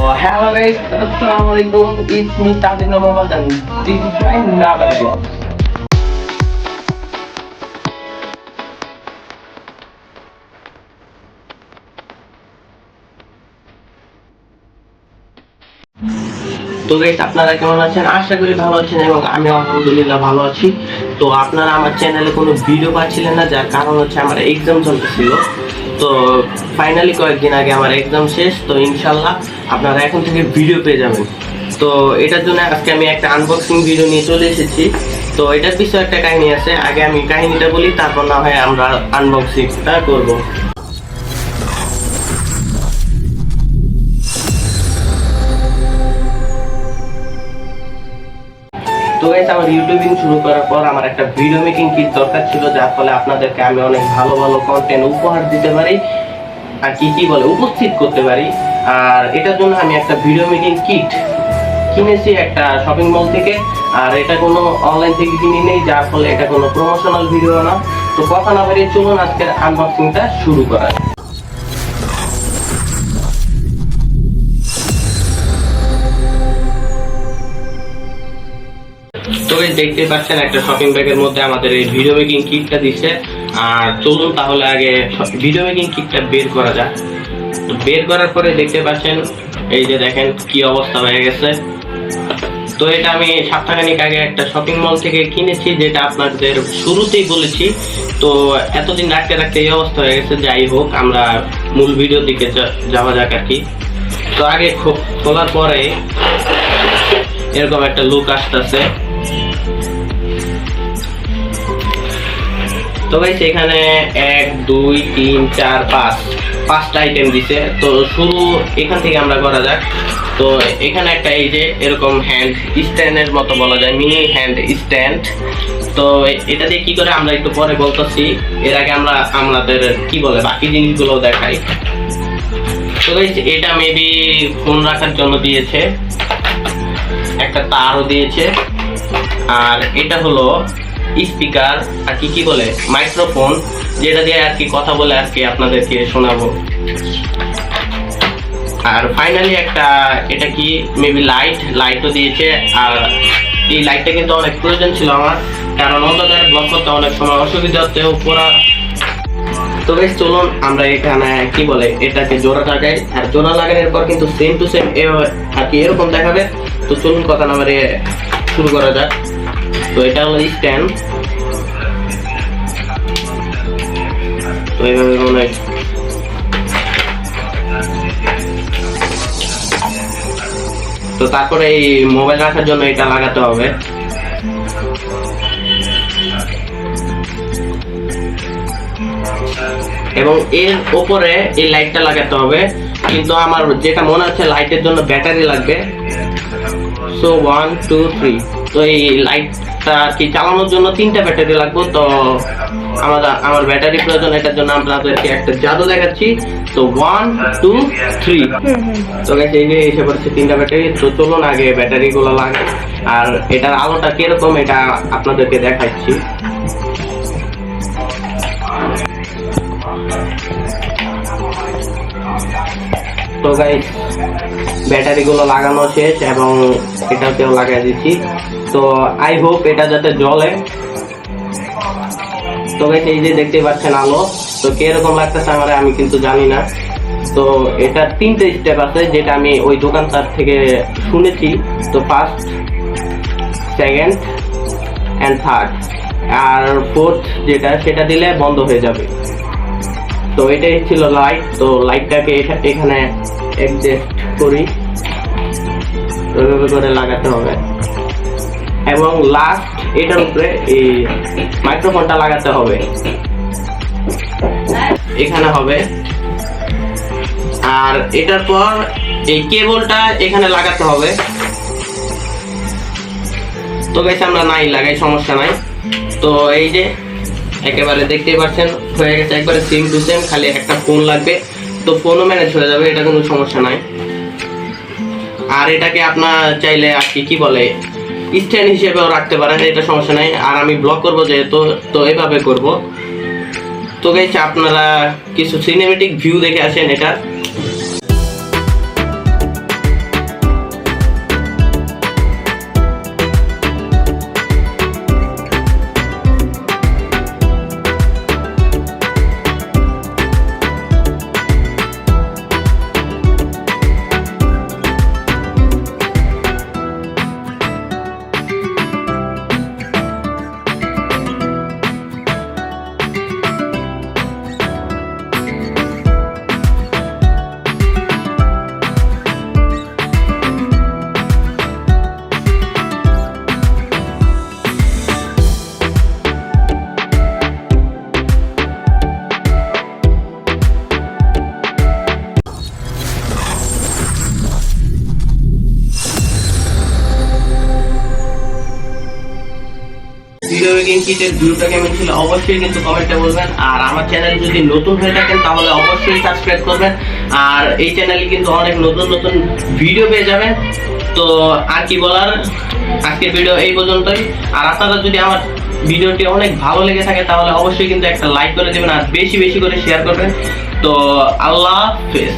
Guys, Assalamualaikum. It's me Tadin Muhammad dan this is my Naga Vlog. তো guys আপনারা কেমন আছেন আশা করি ভালো আছেন এবং আমি আলহামদুলিল্লাহ ভালো আছি তো আপনারা আমার চ্যানেলে কোনো ভিডিও পাচ্ছিলেন না যার কারণ হচ্ছে আমার এক্সাম চলতেছিল তো ফাইনালি কয়েকদিন আগে আমার এক্সাম শেষ, তো ইনশাল্লাহ আপনারা এখন থেকে ভিডিও পেয়ে যাবেন। তো এটার জন্য আজকে আমি একটা আনবক্সিং ভিডিও নিয়ে চলে এসেছি। তো এটার পিছনে একটা কাহিনী আছে। আগে আমি কাহিনীটা বলি, তারপর না হয় আমরা আনবক্সিংটা করব। গাইস আমার ইউটিউবিং শুরু করার পর আমার একটা ভিডিও মেকিং কিট দরকার ছিল, যার ফলে আপনাদেরকে আমি অনেক ভালো ভালো কন্টেন্ট উপহার দিতে পারি আর কি কি বলে, উপস্থিত করতে পারি। আর এটার জন্য আমি একটা ভিডিও মেকিং কিট কিনেছি একটা শপিং মল থেকে। আর এটা কোনো অনলাইন থেকে কিনে নেই, যার ফলে এটা কোনো প্রমোশনাল ভিডিও না। তো কথা না বাড়িয়ে চলুন, আজকের আনবক্সিংটা শুরু করা তো দেখতে পাচ্ছেন একটা শপিং ব্যাগের মধ্যে আমাদের এই ভিডিও মেকিং কিটটা দিচ্ছে। আর চলুন তাহলে আগে ভিডিও মেকিং কিটটা বের করা যাক। তো বের করার পরে দেখতে পাচ্ছেন, এই যে দেখেন কি অবস্থা হয়ে গেছে। তো এটা আমি সপ্তাহখানিক আগে একটা শপিং মল থেকে কিনেছি, যেটা আপনাদের শুরুতেই বলেছি। তো এতদিন রাখতে রাখতে এই অবস্থা হয়ে গেছে, যাই হোক, আমরা মূল ভিডিওর দিকে যাওয়া যাক আর কি। তো আগে খোলার পরে এরকম একটা লুক আসতেছে। তো ভাই এখানে এক দুই তিন চার পাঁচ পাঁচটা আইটেম দিছে। তো শুরু এখান থেকে আমরা করা যাক। তো এখানে একটা এই যে এরকম হ্যান্ড স্ট্যান্ডের মতো বলা যায় মিনি হ্যান্ড স্ট্যান্ড তো এটা দিয়ে কি করে আমরা একটু পরে বলতেছি এর আগে আমরা আমাদের কি বলে বাকি জিনিসগুলো দেখাই। তো guys, এটা মেবি ফোন রাখার জন্য দিয়েছে। একটা তারও দিয়েছে। আর এটা হলো স্পিকার আর কি কি বলে? মাইক্রোফোন, যেটা দিয়ে আর কি কথা বলে আর কি আপনাদেরকে শোনাবো। আর ফাইনালি একটা, এটা কি? মেবি লাইট লাইটও দিয়েছে। আর এই লাইটটা কিন্তু অনেক প্রয়োজন ছিল আমার, কারণ অন্ধকারে ব্লক করতে অনেক সময় অসুবিধা হতেও পুরা তো বেশ, চলুন আমরা এখানে কি বলে, এটাকে জোড়া লাগাই। আর জোড়া লাগানোর পর কিন্তু সেম টু সেম আর কি এরকম দেখাবে। তো চলুন কথা না শুরু করা যাক। তো এটা হলো স্ট্যান্ড তো এইভাবে মনে হয় তো তারপরে এই মোবাইল রাখার জন্য এটা লাগাতে হবে। এবং এর উপরে এই লাইটটা লাগাতে হবে। কিন্তু আমার যেটা মনে হচ্ছে লাইটের জন্য ব্যাটারি লাগবে। সো ওয়ান টু থ্রি তো এই লাইটটা কি চালানোর জন্য তিনটা ব্যাটারি তো আমার আমার ব্যাটারি প্রয়োজন, এটার জন্য আপনাদেরকে একটা জাদু দেখাচ্ছি। তো ওয়ান টু থ্রি তো গেছে এই যে এসে পড়ছে তিনটা ব্যাটারি তো চলুন আগে ব্যাটারিগুলো লাগে আর এটার আলোটা কীরকম, এটা আপনাদেরকে দেখাচ্ছি। তো গাইস ব্যাটারি গুলো লাগানো শেষ এবং এটাকেও লাগাই দিচ্ছি। তো আই হোপ এটা যাতে জ্বলে। তো গাইস এই যে দেখতে পাচ্ছেন আলো। তো কীরকম লাগতেছে আমার আমি কিন্তু জানি না। তো এটা তিনটে স্টেপ আছে, যেটা আমি ওই দোকানদার থেকে শুনেছি। তো ফার্স্ট সেকেন্ড অ্যান্ড থার্ড আর ফোর্থ যেটা, সেটা দিলে বন্ধ হয়ে যাবে। তো এটাই ছিল লাইট তো লাইটটাকে এখানে অ্যাডজাস্ট করি। করে লাগাতে হবে। এবং লাস্ট এটার উপরে এই মাইক্রোফোনটা লাগাতে হবে। এখানে হবে। আর এটার পর এই কেবলটা এখানে লাগাতে হবে। তো গেছে আমরা নাই, লাগাই, সমস্যা নাই। তো এই যে একেবারে দেখতেই পাচ্ছেন, হয়ে গেছে একবারে সিম টু সেম খালি একটা ফোন লাগবে। তো ফোনও ম্যানেজ হয়ে যাবে, এটা কোনো সমস্যা নাই। আর এটাকে আপনার চাইলে আর কি কি বলে স্ট্যান্ড হিসেবেও রাখতে পারেন, এটা সমস্যা নাই। আর আমি ব্লক করব যেহেতু, তো এভাবে করব। তো গেছে আপনারা কিছু সিনেমেটিক ভিউ দেখে আসেন এটা। ভিডিও গেম কিটের ভিডিওটা কেমন ছিল অবশ্যই কিন্তু কমেন্টে বলবেন। আর আমার চ্যানেল যদি নতুন হয়ে থাকেন, তাহলে অবশ্যই সাবস্ক্রাইব করবেন। আর এই চ্যানেলে কিন্তু অনেক নতুন নতুন ভিডিও পেয়ে যাবেন। তো আর কি বলার? আজকের ভিডিও এই পর্যন্তই। আর আপনারা যদি আমার ভিডিওটি অনেক ভালো লেগে থাকে, তাহলে অবশ্যই কিন্তু একটা লাইক করে দেবেন আর বেশি বেশি করে শেয়ার করবেন। তো আল্লাহ হাফেজ।